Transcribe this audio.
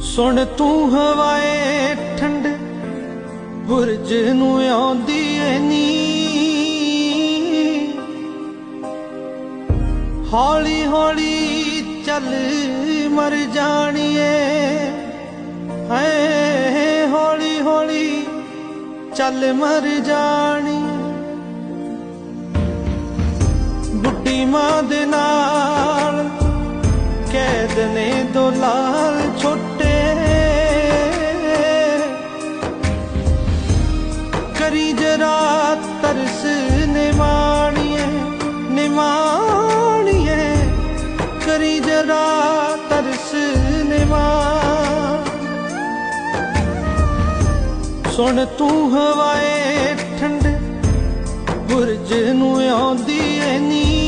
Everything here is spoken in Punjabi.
ਸੁਣ ਤੂੰ ਹਵਾਏ ਠੰਡ, ਬੁਰਜ ਨੂੰ ਆਉਂਦੀ ਏ ਨੀ ਹੌਲੀ ਹੌਲੀ ਚੱਲ ਮਰ ਜਾਣੀਏ। ਹੈ ਹੌਲੀ ਹੌਲੀ ਚੱਲ ਮਰ ਜਾਣੀ। ਬੁੱਢੀ ਮਾਂ ਦੇ ਨਾਲ ਕੈਦ ਨੇ ਦੋ ਲਾਲ ਛੋਟੇ ਕਰੀ ਜਰਾ ਤਰਸ ਨਿਮਾਣੀਏ ਨਿਮਾਣੀਏ। ਕਰੀ ਜਰਾ ਤਰਸ ਨਿਮਾ ਸੁਣ ਤੂੰ ਹਵਾਏ ਠੰਡ, ਬੁਰਜ ਨੂੰ ਆਉਂਦੀ ਏ ਨੀ